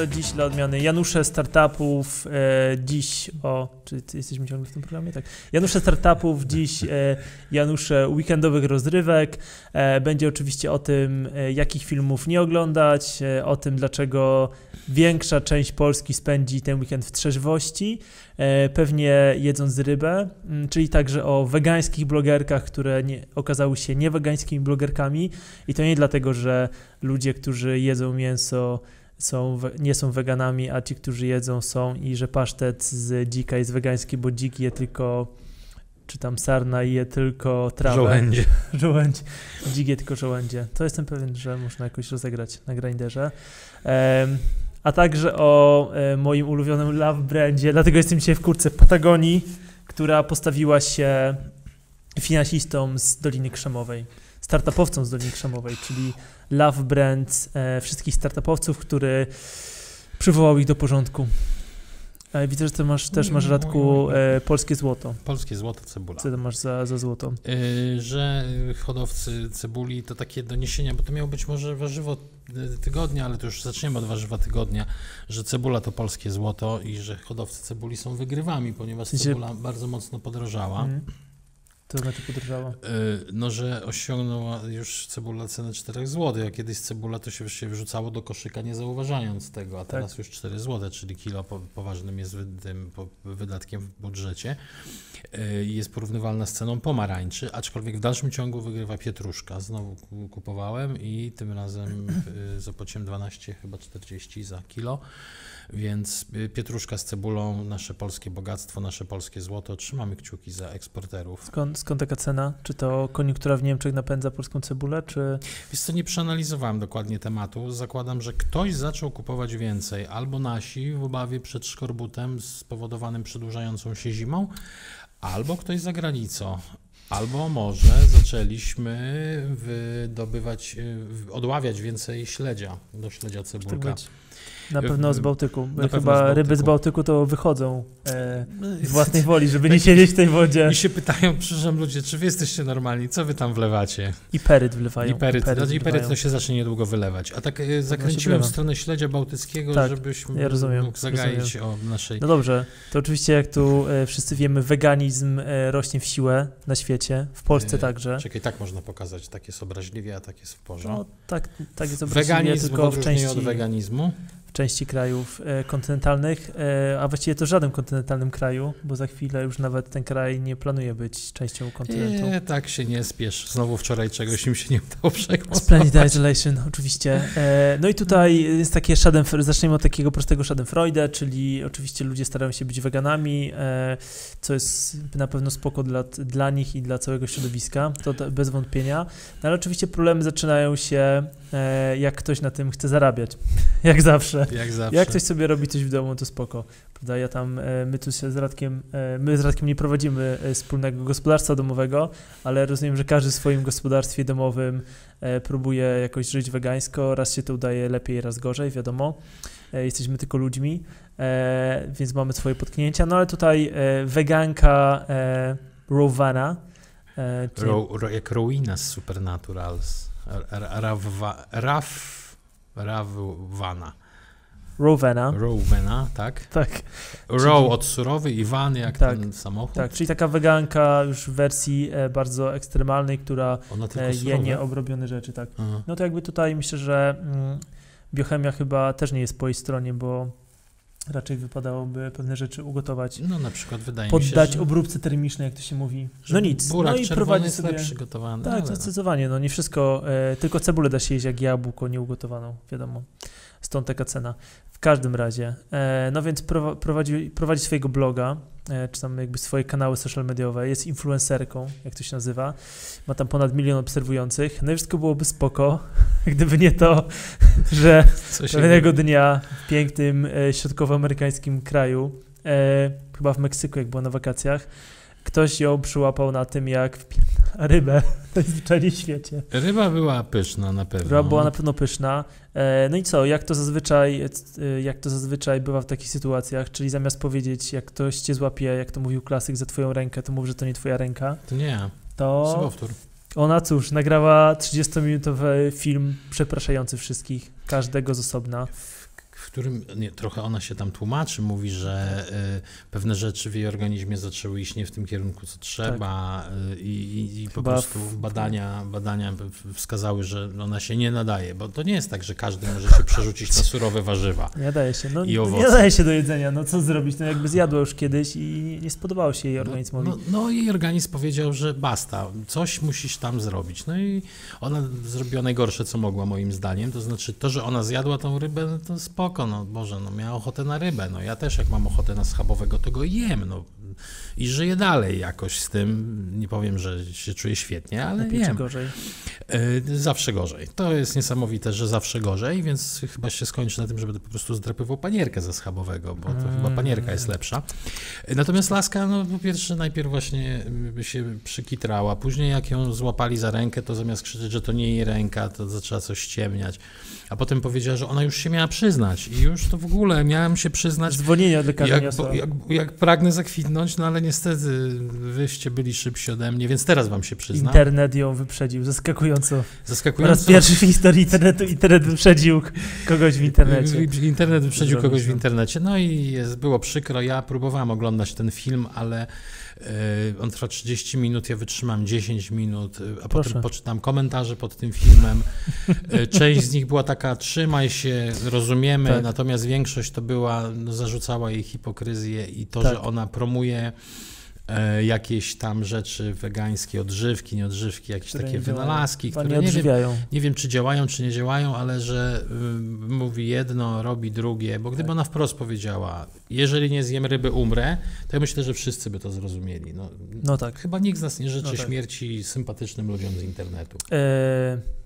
może dziś dla odmiany Janusze startupów, e, dziś o, czy jesteśmy ciągle w tym programie? Tak. Janusze startupów, dziś e, Janusze weekendowych rozrywek. E, będzie oczywiście o tym, e, jakich filmów nie oglądać, e, o tym, dlaczego większa część Polski spędzi ten weekend w trzeźwości, e, pewnie jedząc rybę, czyli także o wegańskich blogerkach, które nie, okazały się niewegańskimi blogerkami i to nie dlatego, że ludzie, którzy jedzą mięso są, nie są weganami, a ci, którzy jedzą są i że pasztet z dzika jest wegański, bo dzik je tylko czy tam sarna je tylko trawę. Żołędzie. Żołędź. Dzik je tylko żołędzie. To jestem pewien, że można jakoś rozegrać na grinderze. Em, a także o e, moim ulubionym love brandzie, dlatego jestem dzisiaj w kurce Patagonii, która postawiła się finansistą z Doliny Krzemowej, startupowcą z Doliny Krzemowej, czyli love brand e, wszystkich startupowców, który przywołał ich do porządku. E, widzę, że ty masz, też masz, Radku, e, polskie złoto. Polskie złoto cebula. Co ty masz za, za złoto? Że hodowcy cebuli to takie doniesienia, bo to miało być może warzywo tygodnia, ale to już zaczniemy od warzywa tygodnia, że cebula to polskie złoto i że hodowcy cebuli są wygrywami, ponieważ cebula bardzo mocno podrożała. Mhm. To znaczy podrożała. Y, No, że osiągnęła już cebula cenę 4 zł, a kiedyś cebula to się, się wrzucało do koszyka nie zauważając tego, a teraz już 4 zł, czyli kilo po, poważnym jest tym wydatkiem w budżecie. I Jest porównywalna z ceną pomarańczy, aczkolwiek w dalszym ciągu wygrywa pietruszka. Znowu ku- kupowałem i tym razem y, zapłaciłem 12, chyba 40 za kilo. Więc pietruszka z cebulą, nasze polskie bogactwo, nasze polskie złoto. Trzymamy kciuki za eksporterów. Skąd, skąd taka cena? Czy to koniunktura w Niemczech napędza polską cebulę, czy... Wiesz co, nie przeanalizowałem dokładnie tematu. Zakładam, że ktoś zaczął kupować więcej, albo nasi w obawie przed szkorbutem spowodowanym przedłużającą się zimą, albo ktoś za granicą. Albo może zaczęliśmy wydobywać, y, odławiać więcej śledzia do śledzia tak cebulka. być? Na pewno z Bałtyku. Na Chyba z ryby z Bałtyku. Bałtyku to wychodzą e, z własnej woli, żeby nie siedzieć w tej wodzie. I się pytają, przyszłym ludzie, czy wy jesteście normalni, co wy tam wlewacie? I peryt wlewają. Iperyt, no, wlewają. iperyt to się zacznie niedługo wylewać. A tak e, zakręciłem w stronę śledzia bałtyckiego, Tak, żebyś ja rozumiem, mógł zagaić o naszej... No dobrze, to oczywiście jak tu e, wszyscy wiemy, weganizm e, rośnie w siłę na świecie, w Polsce E, także. Czekaj, tak można pokazać, tak jest obraźliwie, a tak jest w porządku. No tak, tak jest obecnie, Weganizm tylko w części, od weganizmu. W części krajów e, kontynentalnych, e, a właściwie to żadnym kontynentalnym kraju, bo za chwilę już nawet ten kraj nie planuje być częścią kontynentu. Nie, tak się nie spiesz. Znowu wczoraj czegoś im się nie udało przegłosować. Splendid Isolation, oczywiście. E, No i tutaj jest takie Schadenfreude, zaczniemy od takiego prostego Schadenfreude, czyli oczywiście ludzie starają się być weganami, co jest na pewno spoko dla, dla nich i dla całego środowiska, to bez wątpienia. No ale oczywiście problemy zaczynają się, jak ktoś na tym chce zarabiać, jak zawsze. Jak zawsze. Jak ktoś sobie robi coś w domu, to spoko. Prawda? Ja tam, e, my tu się z Radkiem, e, my z Radkiem nie prowadzimy e, wspólnego gospodarstwa domowego, ale rozumiem, że każdy w swoim gospodarstwie domowym próbuje jakoś żyć wegańsko. Raz się to udaje lepiej, raz gorzej, wiadomo. Jesteśmy tylko ludźmi, więc mamy swoje potknięcia. No ale tutaj weganka Rowana, Ro, ro, jak Rowena z Supernaturals. Ra- Rawwana. Rowena, Rowena, tak? tak, Row od surowy i van jak Tak, ten samochód. tak, czyli taka weganka już w wersji e, bardzo ekstremalnej, która e, je nieobrobione rzeczy, tak. Aha. No to jakby tutaj myślę, że mm, biochemia chyba też nie jest po jej stronie, bo raczej wypadałoby pewne rzeczy ugotować, No na przykład wydaje mi się, poddać że, obróbce termicznej, jak to się mówi. No nic, Burak no i prowadzi jest sobie... lepszy gotowany. Tak, ale- zdecydowanie, no nie wszystko, e, tylko cebulę da się jeść jak jabłko nieugotowaną, wiadomo. Stąd taka cena. W każdym razie, e, no więc prowa- prowadzi, prowadzi swojego bloga, e, czy tam jakby swoje kanały social mediowe, jest influencerką, jak to się nazywa, ma tam ponad milion obserwujących, no i wszystko byłoby spoko, gdyby nie to, że pewnego dnia w pięknym e, środkowoamerykańskim kraju, chyba w Meksyku, jak była na wakacjach, ktoś ją przyłapał na tym, jak rybę najzwyczajniej w świecie. Ryba była pyszna na pewno. Ryba była na pewno pyszna. E, no i co, jak to zazwyczaj, e, jak to zazwyczaj bywa w takich sytuacjach, czyli zamiast powiedzieć, jak ktoś cię złapie, jak to mówił klasyk, za twoją rękę, to mów, że to nie twoja ręka, To nie, to sobowtór. ona cóż, nagrała 30-minutowy film przepraszający wszystkich, każdego z osobna. W którym nie, trochę ona się tam tłumaczy, mówi, że y, pewne rzeczy w jej organizmie zaczęły iść nie w tym kierunku, co trzeba tak. y, i, i, po prostu badania, badania wskazały, że ona się nie nadaje, bo to nie jest tak, że każdy może się przerzucić na surowe warzywa Nie daje się, no, i owoce. nie daje się do jedzenia, no co zrobić, no jakby zjadła już kiedyś i nie spodobało się jej no, organizmowi. No, no, no jej organizm powiedział, że basta, coś musisz tam zrobić, no i ona zrobiła najgorsze, co mogła moim zdaniem, to znaczy to, że ona zjadła tą rybę, no to spoko, no Boże, no miała ochotę na rybę, no ja też jak mam ochotę na schabowego, to go jem, no i żyję dalej jakoś z tym. Nie powiem, że się czuję świetnie, ale Lepiej wiem. gorzej? E, zawsze gorzej. To jest niesamowite, że zawsze gorzej, więc chyba się skończy na tym, że będę po prostu zdrapywał panierkę ze schabowego, bo to mm. chyba panierka jest lepsza. E, natomiast laska, no po pierwsze najpierw właśnie się przykitrała, później jak ją złapali za rękę, to zamiast krzyczeć, że to nie jej ręka, to zaczęła coś ciemniać. A potem powiedziała, że ona już się miała przyznać i już to w ogóle miałem się przyznać. Dzwonienie od lekarza jak, jak, jak pragnę zakwitnąć, no ale niestety wyście byli szybsi ode mnie, więc teraz wam się przyznam. Internet ją wyprzedził, zaskakująco. Zaskakująco. Po raz pierwszy w historii internetu internet wyprzedził kogoś w internecie. Internet wyprzedził kogoś w internecie, no i jest, było przykro. Ja próbowałem oglądać ten film, ale on trwa 30 minut, ja wytrzymam 10 minut, e, a Proszę. potem poczytam komentarze pod tym filmem. E, część z nich była taka, trzymaj się, rozumiemy, tak. natomiast większość to była, no, zarzucała jej hipokryzję i to, tak. że ona promuje E, jakieś tam rzeczy wegańskie, odżywki, nieodżywki, jakieś które takie wynalazki, które nie, nie, wiem, nie wiem, czy działają, czy nie działają, ale że y, mówi jedno, robi drugie, bo gdyby tak. ona wprost powiedziała, jeżeli nie zjem ryby, umrę, to ja myślę, że wszyscy by to zrozumieli. No, no tak. Chyba nikt z nas nie życzy no tak. śmierci sympatycznym ludziom z internetu. E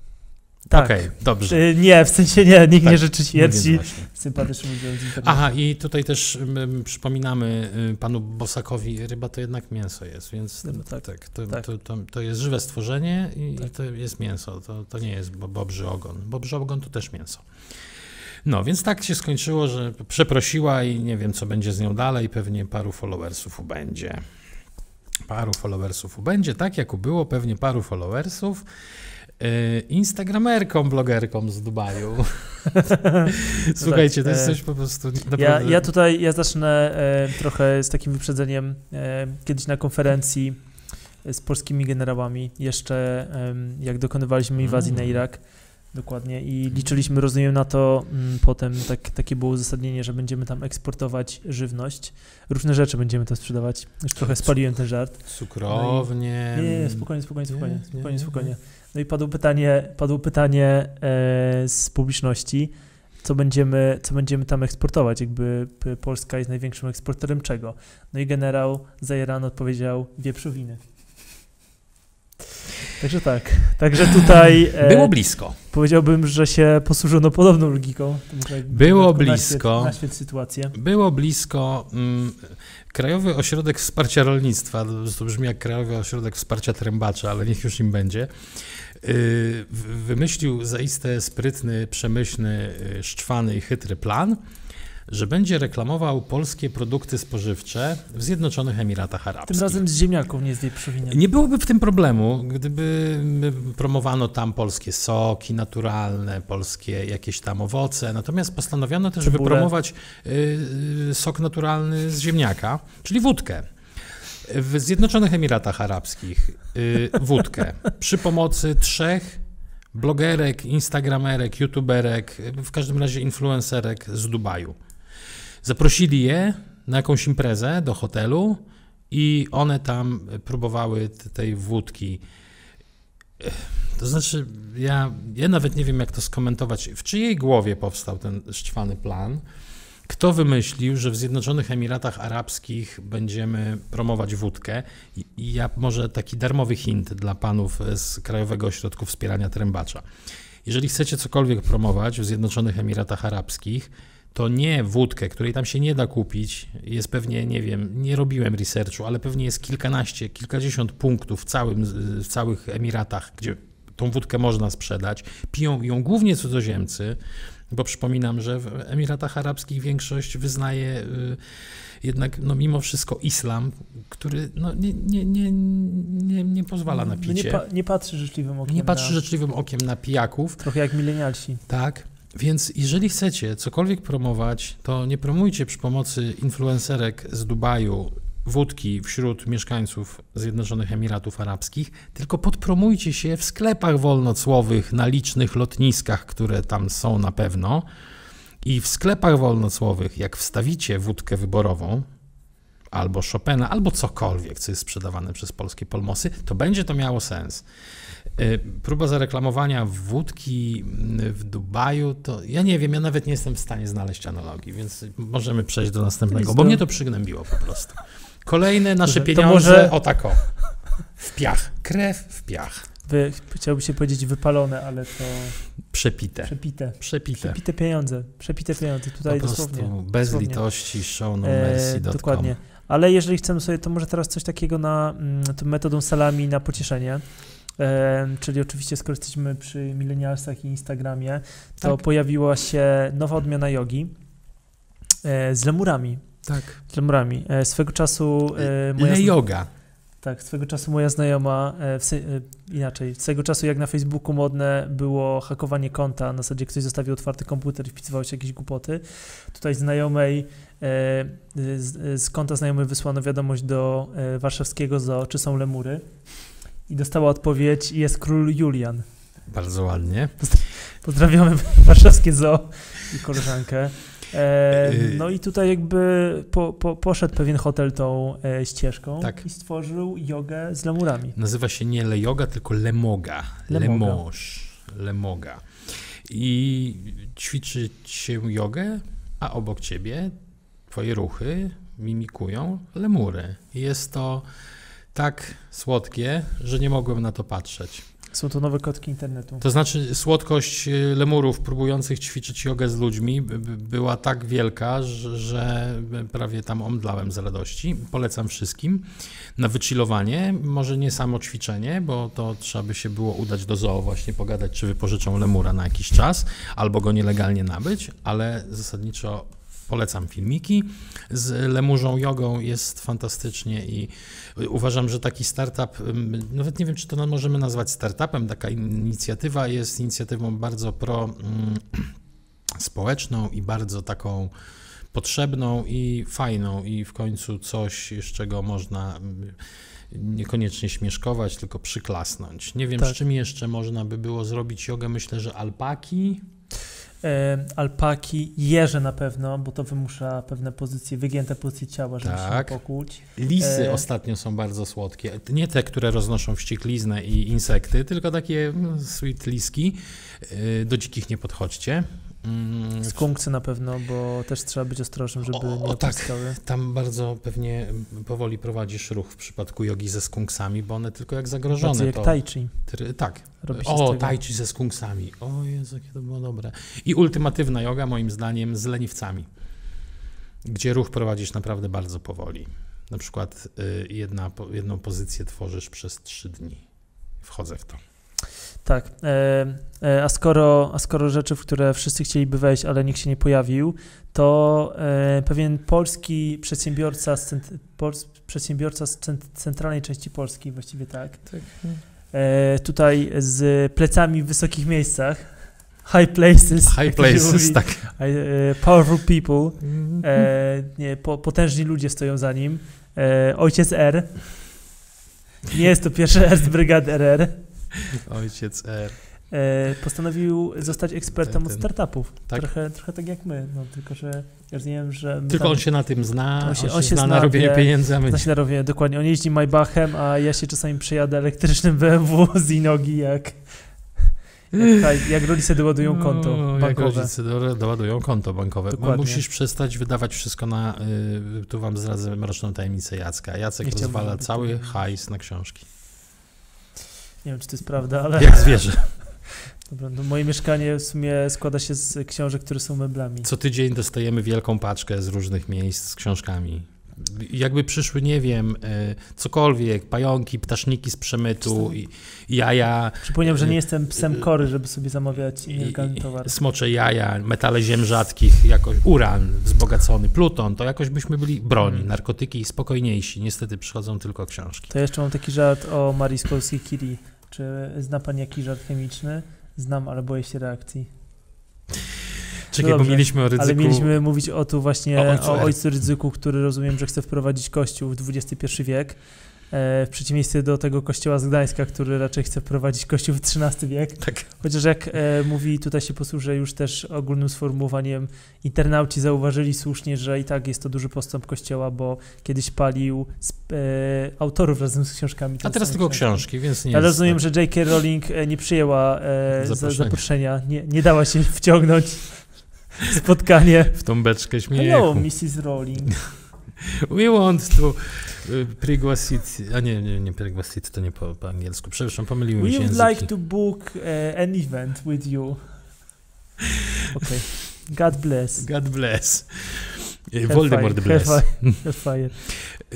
tak. Okej, okay, dobrze. Y, nie, w sensie nie, nikt tak, nie życzy śmierci z internetu. Aha, i tutaj też um, przypominamy y, panu Bosakowi, ryba to jednak mięso jest, więc no, tak, tak, to, tak. To, to, to, jest żywe stworzenie i, tak. i, to jest mięso, to, to nie jest bobrzy ogon. Bobrzy ogon to też mięso. No, więc tak się skończyło, że przeprosiła i nie wiem, co będzie z nią dalej, pewnie paru followersów ubędzie. Paru followersów ubędzie, tak jak było pewnie paru followersów, instagramerką, blogerką z Dubaju. Słuchajcie, to jest e, coś po prostu naprawdę... Ja, ja tutaj, ja zacznę e, trochę z takim wyprzedzeniem. E, kiedyś na konferencji z polskimi generałami, jeszcze e, jak dokonywaliśmy inwazji mm. na Irak, dokładnie, i liczyliśmy, rozumiem, na to m, mm, potem, tak, takie było uzasadnienie, że będziemy tam eksportować żywność. Różne rzeczy będziemy tam sprzedawać. Już trochę spaliłem ten żart. Cukrownie. No i, nie, nie, spokojnie, spokojnie, spokojnie, spokojnie, spokojnie. No i padło pytanie, padło pytanie e, z publiczności, co będziemy, co będziemy tam eksportować, jakby Polska jest największym eksporterem czego. No i generał Zajeran odpowiedział wieprzowiny. Także tak, także tutaj... E, Było blisko. Powiedziałbym, że się posłużono podobną logiką. Było blisko. Na sytuację. Było blisko. Mm, Krajowy Ośrodek Wsparcia Rolnictwa, to brzmi jak Krajowy Ośrodek Wsparcia Trębacza, ale niech już im będzie, y, wymyślił zaiste sprytny, przemyślny, y, szczwany i chytry plan, że będzie reklamował polskie produkty spożywcze w Zjednoczonych Emiratach Arabskich. Tym razem z ziemniaków, nie z wieprzowiny. Nie byłoby w tym problemu, gdyby promowano tam polskie soki naturalne, polskie jakieś tam owoce, natomiast postanowiono też Cebule. wypromować y, sok naturalny z ziemniaka, czyli wódkę. W Zjednoczonych Emiratach Arabskich y, wódkę przy pomocy trzech blogerek, instagramerek, youtuberek, w każdym razie influencerek z Dubaju. Zaprosili je na jakąś imprezę do hotelu i one tam próbowały tej wódki. To znaczy, ja, ja nawet nie wiem, jak to skomentować. W czyjej głowie powstał ten szczwany plan? Kto wymyślił, że w Zjednoczonych Emiratach Arabskich będziemy promować wódkę? I ja może taki darmowy hint dla panów z Krajowego Ośrodku Wspierania Trębacza. Jeżeli chcecie cokolwiek promować w Zjednoczonych Emiratach Arabskich, to nie wódkę, której tam się nie da kupić, jest pewnie, nie wiem, nie robiłem researchu, ale pewnie jest kilkanaście, kilkadziesiąt punktów w, całym, w całych Emiratach, gdzie tą wódkę można sprzedać. Piją ją głównie cudzoziemcy, bo przypominam, że w Emiratach Arabskich większość wyznaje y, jednak no, mimo wszystko islam, który no, nie, nie, nie, nie, nie pozwala na picie. Nie, pa, nie patrzy życzliwym okiem. Nie patrzy na... życzliwym okiem na pijaków. Trochę jak milenialsi. Tak. Więc jeżeli chcecie cokolwiek promować, to nie promujcie przy pomocy influencerek z Dubaju wódki wśród mieszkańców Zjednoczonych Emiratów Arabskich, tylko podpromujcie się w sklepach wolnocłowych na licznych lotniskach, które tam są na pewno. I w sklepach wolnocłowych, jak wstawicie wódkę wyborową, albo Chopina, albo cokolwiek, co jest sprzedawane przez polskie polmosy, to będzie to miało sens. Y, próba zareklamowania wódki w Dubaju, to ja nie wiem, ja nawet nie jestem w stanie znaleźć analogii, więc możemy przejść do następnego, bo mnie to przygnębiło po prostu. Kolejne nasze pieniądze, może... o tako, w piach, krew w piach. Wy, chciałby się powiedzieć wypalone, ale to... Przepite. Przepite. Przepite. Przepite pieniądze. Przepite pieniądze. Tutaj po prostu dosłownie. bez dosłownie. litości, show no mercy. E, dokładnie. Ale jeżeli chcemy sobie, to może teraz coś takiego na mm, metodą salami na pocieszenie. E, czyli oczywiście, skoro jesteśmy przy milenialsach i Instagramie, to tak. pojawiła się nowa odmiana jogi e, z lemurami. Tak. Z lemurami. E, swego czasu... Moja Le yoga. Tak, swego czasu moja znajoma, inaczej, swego czasu jak na Facebooku modne było hakowanie konta, na zasadzie ktoś zostawił otwarty komputer i wpisywał się jakieś głupoty. Tutaj znajomej, z, z konta znajomej wysłano wiadomość do warszawskiego zoo, czy są lemury i dostała odpowiedź, jest król Julian. Bardzo ładnie. Pozdrawiamy warszawskie zoo i koleżankę. E, y, no i tutaj jakby po, po, poszedł pewien hotel tą e, ścieżką tak. i stworzył jogę z lemurami. Nazywa się nie le yoga, tylko lemoga. Lemoga. Lemoga. I ćwiczy się jogę, a obok ciebie twoje ruchy mimikują lemury. Jest to tak słodkie, że nie mogłem na to patrzeć. Są to nowe kotki internetu. To znaczy słodkość y, lemurów próbujących ćwiczyć jogę z ludźmi była tak wielka, że prawie tam omdlałem z radości. Polecam wszystkim na wychillowanie, może nie samo ćwiczenie, bo to trzeba by się było udać do zoo właśnie pogadać, czy wypożyczą lemura na jakiś czas, albo go nielegalnie nabyć, ale zasadniczo polecam filmiki. Z lemurzą jogą jest fantastycznie i uważam, że taki startup, nawet nie wiem, czy to możemy nazwać startupem, taka inicjatywa jest inicjatywą bardzo pro społeczną i bardzo taką potrzebną i fajną i w końcu coś, z czego można niekoniecznie śmieszkować, tylko przyklasnąć. Nie wiem, tak. z czym jeszcze można by było zrobić jogę. Myślę, że alpaki alpaki, jeże na pewno, bo to wymusza pewne pozycje, wygięte pozycje ciała, żeby tak. się pokłuć. Lisy e... ostatnio są bardzo słodkie. Nie te, które roznoszą wściekliznę i insekty, tylko takie no, sweet liski. E, do dzikich nie podchodźcie. Mm, Skunkcy na pewno, bo też trzeba być ostrożnym, żeby o, nie o, tak, tam bardzo pewnie powoli prowadzisz ruch w przypadku jogi ze skunksami, bo one tylko jak zagrożone. Jak to, tai chi. tak. o, tai chi ze skunksami. O Jezu, jakie to było dobre. I ultimatywna yoga moim zdaniem z leniwcami, gdzie ruch prowadzisz naprawdę bardzo powoli. Na przykład y, jedna, jedną pozycję tworzysz przez trzy dni. Wchodzę w to. Tak. E, e, a skoro, a skoro rzeczy, w które wszyscy chcieliby wejść, ale nikt się nie pojawił, to e, pewien polski przedsiębiorca z, cent, przedsiębiorca z centralnej części Polski, właściwie tak, tak. tutaj z plecami w wysokich miejscach, high places. High places, mówi, tak. Powerful people, nie, potężni ludzie stoją za nim. Ojciec R. Nie jest to pierwszy R z brygady RR. Ojciec R. E, postanowił zostać ekspertem ten, od startupów. Tak? Trochę, trochę tak jak my, no, tylko że ja rozumiem, że... Tylko tam, on się na tym zna, on się, on się zna, na robieniu pieniędzy, a my... Zna się na robienie, dokładnie. On jeździ Maybachem, a ja się czasami przejadę elektrycznym BMW z Inogi, jak... Jak, jak rodzice doładują konto no, bankowe. Jak rodzice doładują konto bankowe. Dokładnie. Musisz przestać wydawać wszystko na... Y, tu wam zdradzę mroczną tajemnicę Jacka. Jacek rozwala cały hajs na książki. Nie wiem, czy to jest prawda, ale... Jak zwierzę. Dobra, no moje mieszkanie w sumie składa się z książek, które są meblami. Co tydzień dostajemy wielką paczkę z różnych miejsc z książkami. Jakby przyszły, nie wiem, e, cokolwiek, pająki, ptaszniki z przemytu, i, jaja. Przypomniałem, że nie jestem psem kory, żeby sobie zamawiać nielegalny towar. Smocze jaja, metale ziem rzadkich, jakoś uran wzbogacony, pluton, to jakoś byśmy byli broni, hmm. narkotyki spokojniejsi. Niestety przychodzą tylko książki. To jeszcze mam taki żart o Marii Skolskiej-Curie. Czy zna Pani jakiś żart chemiczny? Znam, ale boję się reakcji. Czekaj, No bo dobrze, mieliśmy o ryzyku... Ale mieliśmy mówić o tu właśnie O o ojcu ojcu, R. ryzyku, który rozumiem, że chce wprowadzić kościół w XXI wiek. E, w przeciwieństwie do tego kościoła z Gdańska, który raczej chce wprowadzić kościół w XIII wiek. Tak. Chociaż jak e, mówi, tutaj się posłużę już też ogólnym sformułowaniem, internauci zauważyli słusznie, że i tak jest to duży postęp kościoła, bo kiedyś palił e, autorów razem z książkami. A teraz tylko książki, więc nie Ale jest rozumiem, tak. że J.K. Rowling nie przyjęła za- Zaproszenia. zaproszenia, nie, nie dała się wciągnąć spotkanie. w tą beczkę Hello, śmiechu. Mrs. Rowling. We want to y, prigłasit, a nie, nie, nie prigłasit, to nie po, po angielsku. Przepraszam, pomyliły mi We się would języki. like to book e, an event with you. Okay. God bless. God bless. Voldemort bless. Hellfire,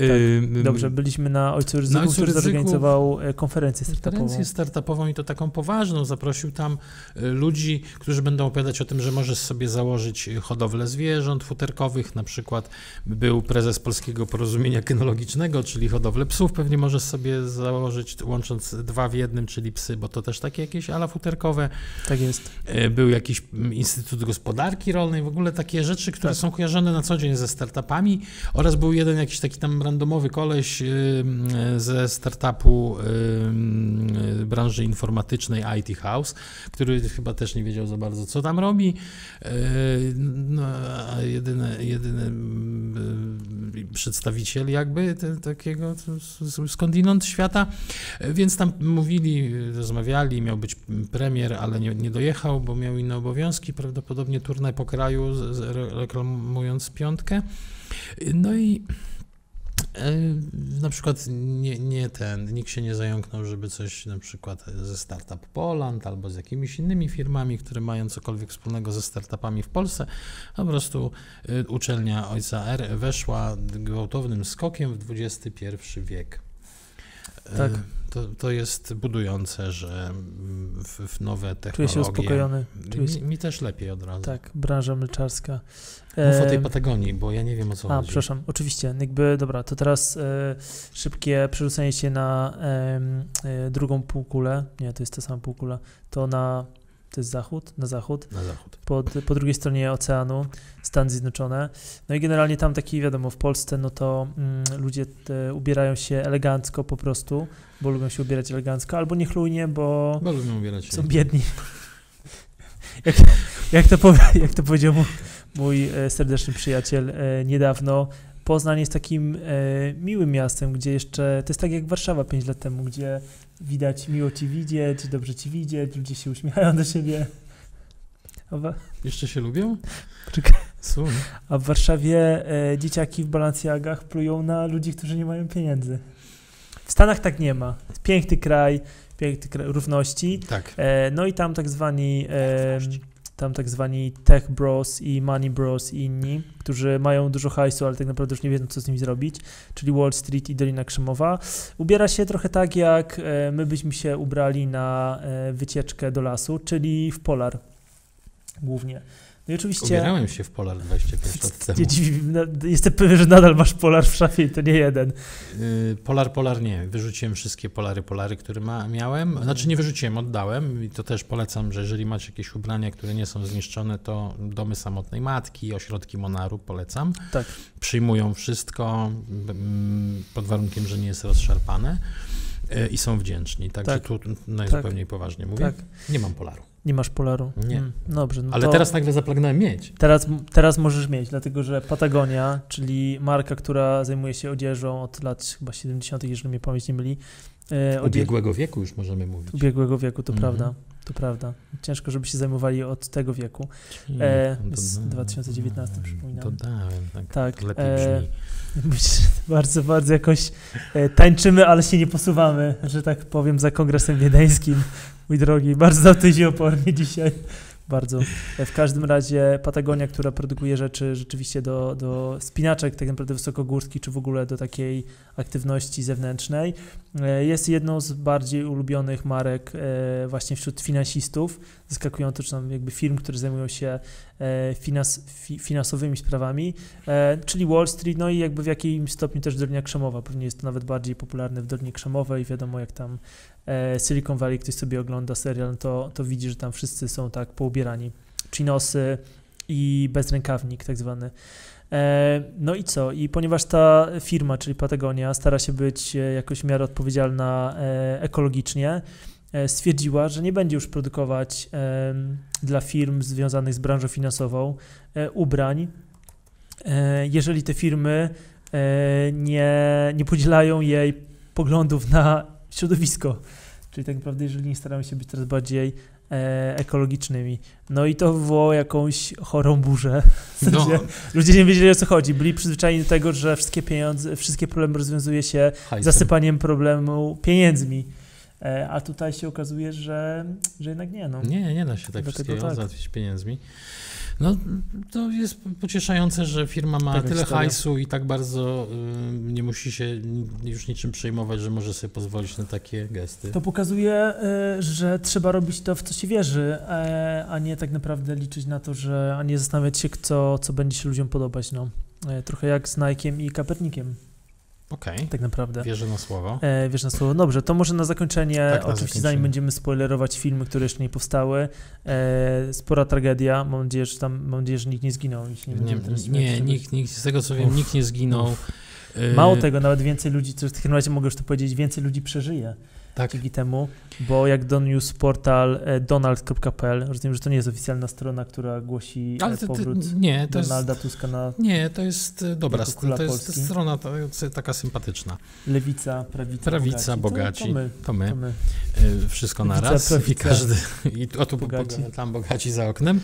Hellfire. Y, Dobrze, byliśmy na Ojcu Ryzyku, Ojcu który zorganizował e, konferencję startupową. Konferencję startupową i to taką poważną. Zaprosił tam y, ludzi, którzy będą opowiadać o tym, że możesz sobie założyć y, hodowlę zwierząt futerkowych. Na przykład był prezes Polskiego Porozumienia Kynologicznego, czyli hodowlę psów. Pewnie możesz sobie założyć, łącząc dwa w jednym, czyli psy, bo to też takie jakieś ala futerkowe. Tak jest. E, Był jakiś mm, Instytut Gospodarki Rolnej, w ogóle takie rzeczy, które Tak. są kojarzone na co dzień ze startupami oraz był jeden jakiś taki tam randomowy koleś ym, ze startupu y, branży informatycznej IT House, który chyba też nie wiedział za bardzo, co tam robi. No, a jedyny, jedyny y, przedstawiciel jakby takiego skądinąd świata, więc tam mówili, y, rozmawiali, miał być premier, ale nie, nie dojechał, bo miał inne obowiązki, prawdopodobnie turnę po kraju, reklamując piątkę. Y, No i na przykład nie, nie ten, nikt się nie zająknął, żeby coś na przykład ze Startup Poland albo z jakimiś innymi firmami, które mają cokolwiek wspólnego ze startupami w Polsce. Po prostu y, uczelnia Ojca R weszła gwałtownym skokiem w XXI wiek. Tak. To, to jest budujące, że w, w nowe Czuję technologie... się uspokojony. Czuję się... Mi, mi też lepiej od razu. Tak, branża mleczarska. Mów o tej Patagonii, bo ja nie wiem o co A, chodzi. przepraszam, oczywiście. Jakby, dobra, to teraz e, szybkie przerzucenie się na e, drugą półkulę. Nie, to jest ta sama półkula. To na, to jest zachód, na zachód. Na zachód. Po, po drugiej stronie oceanu, Stany Zjednoczone. No i generalnie tam taki, wiadomo, w Polsce, no to mm, ludzie te, ubierają się elegancko po prostu, bo lubią się ubierać elegancko, albo niechlujnie, bo Bo lubią ubierać się. są biedni. jak, jak, to powie, jak to powiedział mój e, serdeczny przyjaciel e, niedawno, Poznań jest takim e, miłym miastem, gdzie jeszcze, to jest tak jak Warszawa 5 lat temu, gdzie widać miło ci widzieć, dobrze ci widzieć, ludzie się uśmiechają do siebie. A, wa- Jeszcze się lubią? Czekaj. Są. a w Warszawie e, dzieciaki w Balenciagach plują na ludzi, którzy nie mają pieniędzy. W Stanach tak nie ma. Piękny kraj, piękny kraj równości. Tak. E, no i tam tak zwani e, tam tak zwani tech bros i money bros i inni, którzy mają dużo hajsu, ale tak naprawdę już nie wiedzą, co z nimi zrobić, czyli Wall Street i Dolina Krzemowa. Ubiera się trochę tak, jak e, my byśmy się ubrali na e, wycieczkę do lasu, czyli w Polar głównie. No i oczywiście... Ubierałem się w Polar 25 lat temu. Nie dziwi, na- jestem pewien, że nadal masz Polar w szafie i to nie jeden. Y, Polar, Polar nie. Wyrzuciłem wszystkie Polary, Polary, które ma, miałem. Znaczy nie wyrzuciłem, oddałem i to też polecam, że jeżeli macie jakieś ubrania, które nie są zniszczone, to domy samotnej matki, ośrodki Monaru polecam. Tak. Przyjmują wszystko mm, pod warunkiem, że nie jest rozszarpane y, i są wdzięczni. Także Tak. tu najzupełniej poważnie mówię. Tak. Nie mam Polaru. Nie masz Polaru? Nie. Mm, dobrze, no Ale to... teraz nagle zapragnąłem mieć. Teraz, teraz możesz mieć, dlatego że Patagonia, czyli marka, która zajmuje się odzieżą od lat chyba 70., jeżeli mnie pamięć nie myli, e, odzie- Ubiegłego wieku już możemy mówić. ubiegłego wieku, to Mhm. prawda, to prawda. Ciężko, żeby się zajmowali od tego wieku. Hmm, E, z dałem, 2019 dałem, przypominam. To dałem, tak. Tak, Lepiej e, brzmi. Myślę, że bardzo, bardzo jakoś e, tańczymy, ale się nie posuwamy, że tak powiem, za kongresem wiedeńskim. Mój drogi, bardzo na to idzie opornie dzisiaj. Bardzo. W każdym razie Patagonia, która produkuje rzeczy rzeczywiście do, do spinaczek, tak naprawdę wysokogórskich, czy w ogóle do takiej aktywności zewnętrznej, e, jest jedną z bardziej ulubionych marek e, właśnie wśród finansistów. Zaskakująco, czy tam jakby firm, które zajmują się e, finans, fi, finansowymi sprawami, czyli Wall Street, no i jakby w jakimś stopniu też Dolina Krzemowa. Pewnie jest to nawet bardziej popularne w Dolinie Krzemowej. Wiadomo, jak tam Silicon Valley, ktoś sobie ogląda serial, to, to widzi, że tam wszyscy są tak poubierani. Chinosy, i bezrękawnik tak zwany. E, no i co? I ponieważ ta firma, czyli Patagonia, stara się być e, jakoś w miarę odpowiedzialna e, ekologicznie, stwierdziła, że nie będzie już produkować dla firm związanych z branżą finansową ubrań, jeżeli te firmy nie, nie podzielają jej poglądów na środowisko. Czyli tak naprawdę, jeżeli nie staramy się być coraz bardziej e, ekologicznymi. No i to wywołało jakąś chorą burzę. W sensie, no. Ludzie nie wiedzieli o co chodzi. Byli przyzwyczajeni do tego, że wszystkie pieniądze, wszystkie problemy rozwiązuje się zasypaniem problemu pieniędzmi. E, a tutaj się okazuje, że, że jednak nie. No. Nie, nie da się tak wszystkiego tak. załatwić pieniędzmi. No, to jest pocieszające, że firma ma tyle hajsu i tak bardzo y, nie musi się już niczym przejmować, że może sobie pozwolić na takie gesty. To pokazuje, y, że trzeba robić to, w co się wierzy, y, a nie tak naprawdę liczyć na to, że, a nie zastanawiać się, co, co będzie się ludziom podobać. No. E, trochę jak z Nike'em i Kapernikiem. Okej. Okay. Tak naprawdę. Wierzę na słowo. E, wierzę na słowo. Dobrze, to może na zakończenie, tak, na oczywiście zakończenie. zanim będziemy spoilerować filmy, które jeszcze nie powstały, e, spora tragedia. Mam nadzieję, że tam, mam nadzieję, że nikt nie zginął. nie, nie, nie nikt, nikt, z tego co wiem, Uf. nikt nie zginął. Uf. Mało e, tego, nawet więcej ludzi, w takim razie mogę już to powiedzieć, więcej ludzi przeżyje tak. dzięki temu, bo jak doniósł portal e, donald.pl, rozumiem, że to nie jest oficjalna strona, która głosi Ale to, powrót to, nie, to Donalda jest, Tuska na Nie, to jest e, dobra, to jest strona to jest taka sympatyczna. Lewica, prawica, prawica bogaci. To, to, my, to, my. to, my. Wszystko na raz i każdy, i o tu bogaci. tam bogaci za oknem.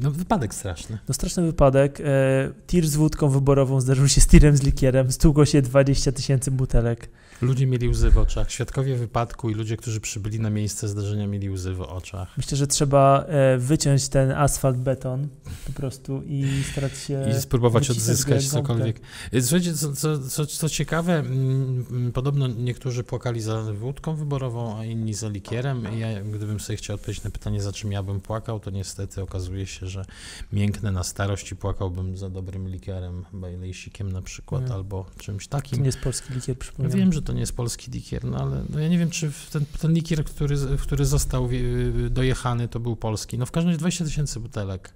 No wypadek straszny. No straszny wypadek. Tir z wódką wyborową zdarzył się z tirem z likierem. Stługo się 20 tysięcy butelek. Ludzie mieli łzy w oczach. Świadkowie wypadku i ludzie, którzy przybyli na miejsce zdarzenia, mieli łzy w oczach. Myślę, że trzeba e, wyciąć ten asfalt, beton po prostu i starać się. I spróbować odzyskać cokolwiek. E, słuchajcie, co, co, co, co ciekawe, m, mm, mm, podobno niektórzy płakali za wódką wyborową, a inni za likierem. I ja, gdybym sobie chciał odpowiedzieć na pytanie, za czym ja bym płakał, to niestety okazuje się, że mięknę na starość i płakałbym za dobrym likierem, bajlejsikiem na przykład, mm. albo czymś takim. To nie jest polski likier, przypominam. Wiem, że to nie jest polski dikier, no ale no ja nie wiem, czy ten, ten likier, który, który został dojechany, to był polski. No w każdym razie 20 tysięcy butelek.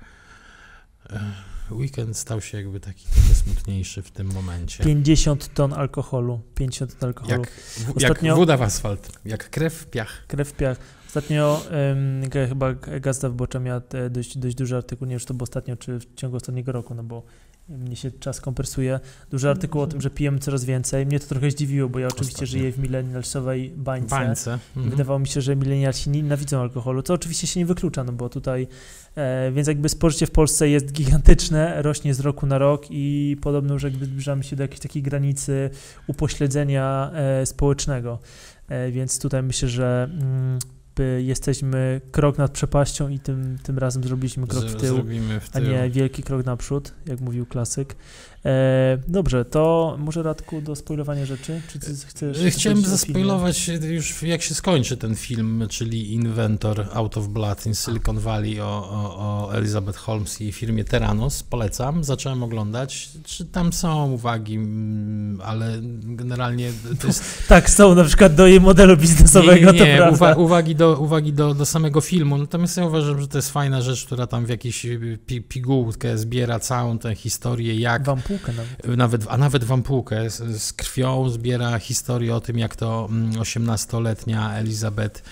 Weekend stał się jakby taki trochę smutniejszy w tym momencie. 50 ton alkoholu. 50 ton alkoholu. Jak, Ostatnio, jak woda w asfalt, jak krew w piach. Krew w piach. Ostatnio um, chyba Gazeta Wyborcza miała dość, dość duży artykuł, nie wiem, czy to było ostatnio, czy w ciągu ostatniego roku, no bo mnie się czas kompresuje. Duży artykuł o tym, że pijemy coraz więcej. Mnie to trochę zdziwiło, bo ja oczywiście żyję w milenialsowej bańce. bańce. Mhm. Wydawało mi się, że milenialsi nienawidzą alkoholu, co oczywiście się nie wyklucza, no bo tutaj, e, więc jakby spożycie w Polsce jest gigantyczne, rośnie z roku na rok i podobno, że jakby zbliżamy się do jakiejś takiej granicy upośledzenia e, społecznego. E, więc tutaj myślę, że mm, jesteśmy krok nad przepaścią i tym, tym razem zrobiliśmy krok w tył, w tył, a nie wielki krok naprzód, jak mówił klasyk. E, dobrze, to może Radku do spoilowania rzeczy? Czy ty chcesz Chciałem zaspoilować już jak się skończy ten film, czyli Inventor Out of Blood in Silicon Valley o, o, o Elizabeth Holmes i firmie Terranos. Polecam, zacząłem oglądać. Czy tam są uwagi, mm, ale generalnie to jest... tak, są na przykład do jej modelu biznesowego, nie, nie, to uwa uwagi, do, uwagi do, do samego filmu. Natomiast ja uważam, że to jest fajna rzecz, która tam w jakiś pi pigułkę zbiera całą tę historię, jak... Wampu nawet. nawet. A nawet wampułkę z, z krwią zbiera historię o tym, jak to 18-letnia mm, Elizabeth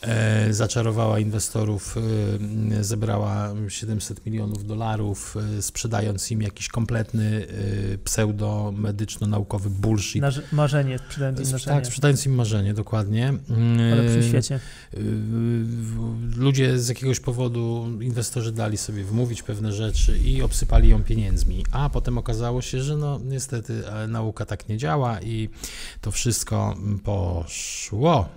e, zaczarowała inwestorów, e, zebrała 700 milionów dolarów, e, sprzedając im jakiś kompletny e, pseudo-medyczno-naukowy bullshit. Naż marzenie, sprzedając im marzenie. Tak, sprzedając im marzenie, dokładnie. Ale przy świecie. E, ludzie z jakiegoś powodu, inwestorzy dali sobie wmówić pewne rzeczy i obsypali ją pieniędzmi, a potem okazało się, że no niestety nauka tak nie działa i to wszystko poszło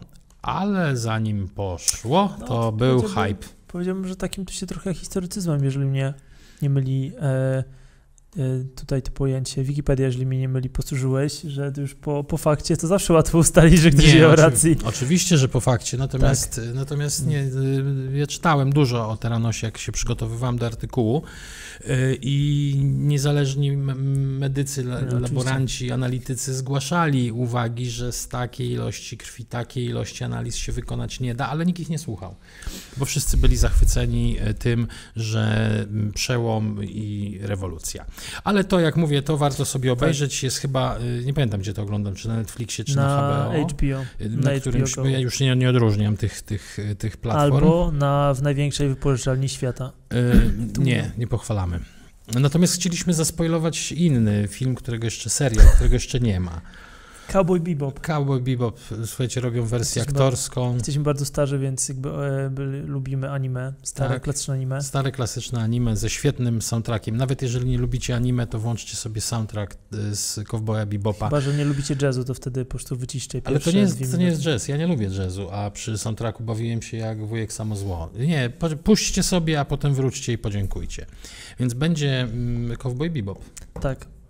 ale zanim poszło, no, to był hype. Powiedziałbym, że takim to się trochę historycyzmem, jeżeli mnie nie myli, e, tutaj to pojęcie, Wikipedia, jeżeli mnie nie myli, posłużyłeś, że już po, po fakcie to zawsze łatwo ustalić, że ktoś nie ma racji. Oczywiście, że po fakcie, natomiast, tak. natomiast nie, y, ja czytałem dużo o Teranosie, jak się przygotowywałem do artykułu y, i niezależni medycy, no, laboranci, analitycy zgłaszali uwagi, że z takiej ilości krwi, takiej ilości analiz się wykonać nie da, ale nikt ich nie słuchał, bo wszyscy byli zachwyceni tym, że przełom i rewolucja. Ale to, jak mówię, to warto sobie tak. obejrzeć. Jest chyba, y, nie pamiętam, gdzie to oglądam, czy na Netflixie, czy na, na HBO. HBO. Y, na, na którym HBO ja już nie, nie odróżniam tych, tych, tych platform. Albo na, w największej wypożyczalni świata. Yy, nie, nie pochwalamy. Natomiast chcieliśmy zaspoilować inny film, którego jeszcze serial, którego jeszcze nie ma. Cowboy Bebop. Cowboy Bebop, słuchajcie, robią wersję jesteśmy aktorską. Bardzo, jesteśmy bardzo starzy, więc jakby e, lubimy anime, stare tak, klasyczne anime. Stare klasyczne anime ze świetnym soundtrackiem. Nawet jeżeli nie lubicie anime, to włączcie sobie soundtrack e, z Cowboya Bebopa. Chyba, że nie lubicie jazzu, to wtedy po prostu wyciszcie Ale to nie, jest, to nie jest jazz, ja nie lubię jazzu, a przy soundtracku bawiłem się jak wujek samozło. Nie, puśćcie sobie, a potem wróćcie i podziękujcie. Więc będzie mm, Cowboy Bebop. Tak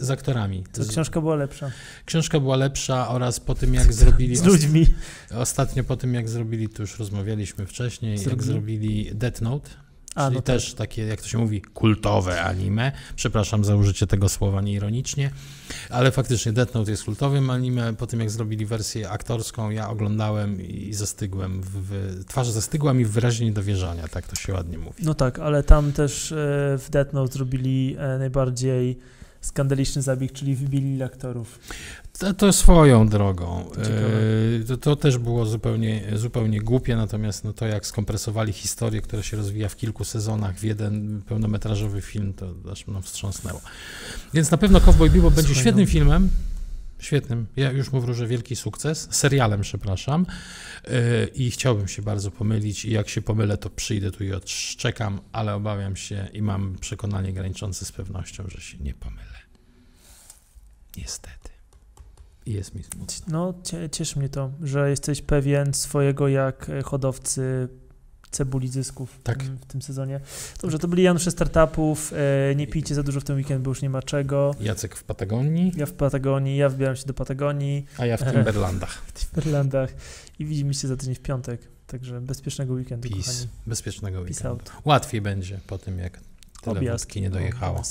z aktorami. To książka była lepsza. Książka była lepsza oraz po tym, jak zrobili... z ludźmi. Ostatnio po tym, jak zrobili, to już rozmawialiśmy wcześniej, jak zrobili Death Note, a, czyli no tak. też takie, jak to się mówi, kultowe anime. Przepraszam za użycie tego słowa nieironicznie, ale faktycznie Death Note jest kultowym anime. Po tym, jak zrobili wersję aktorską, ja oglądałem i zastygłem, w, twarz zastygła mi w wyraźnie niedowierzania, tak to się ładnie mówi. No tak, ale tam też e, w Death Note zrobili e, najbardziej skandaliczny zabieg, czyli wybili aktorów. To, to swoją drogą. E, to, to, też było zupełnie, zupełnie głupie, natomiast no to jak skompresowali historię, która się rozwija w kilku sezonach w jeden pełnometrażowy film, to aż mną wstrząsnęło. Więc na pewno Cowboy Bebop będzie świetnym filmem, świetnym, ja już mu wróżę wielki sukces, serialem, przepraszam, e, i chciałbym się bardzo pomylić i jak się pomylę, to przyjdę tu i odszczekam, ale obawiam się i mam przekonanie graniczące z pewnością, że się nie pomylę. Niestety. I jest mi smutno. No, cieszy mnie to, że jesteś pewien swojego jak e, hodowcy cebuli zysków tak. w tym sezonie. Dobrze, to byli Janusze Startupów. E, nie pijcie za dużo w ten weekend, bo już nie ma czego. Jacek w Patagonii. Ja w Patagonii, ja wybieram się do Patagonii. A ja w Timberlandach. w Timberlandach. I widzimy się za tydzień w piątek. Także bezpiecznego weekendu, Peace. kochani. Bezpiecznego Peace weekendu. Out. Łatwiej będzie po tym, jak tyle nie dojechało.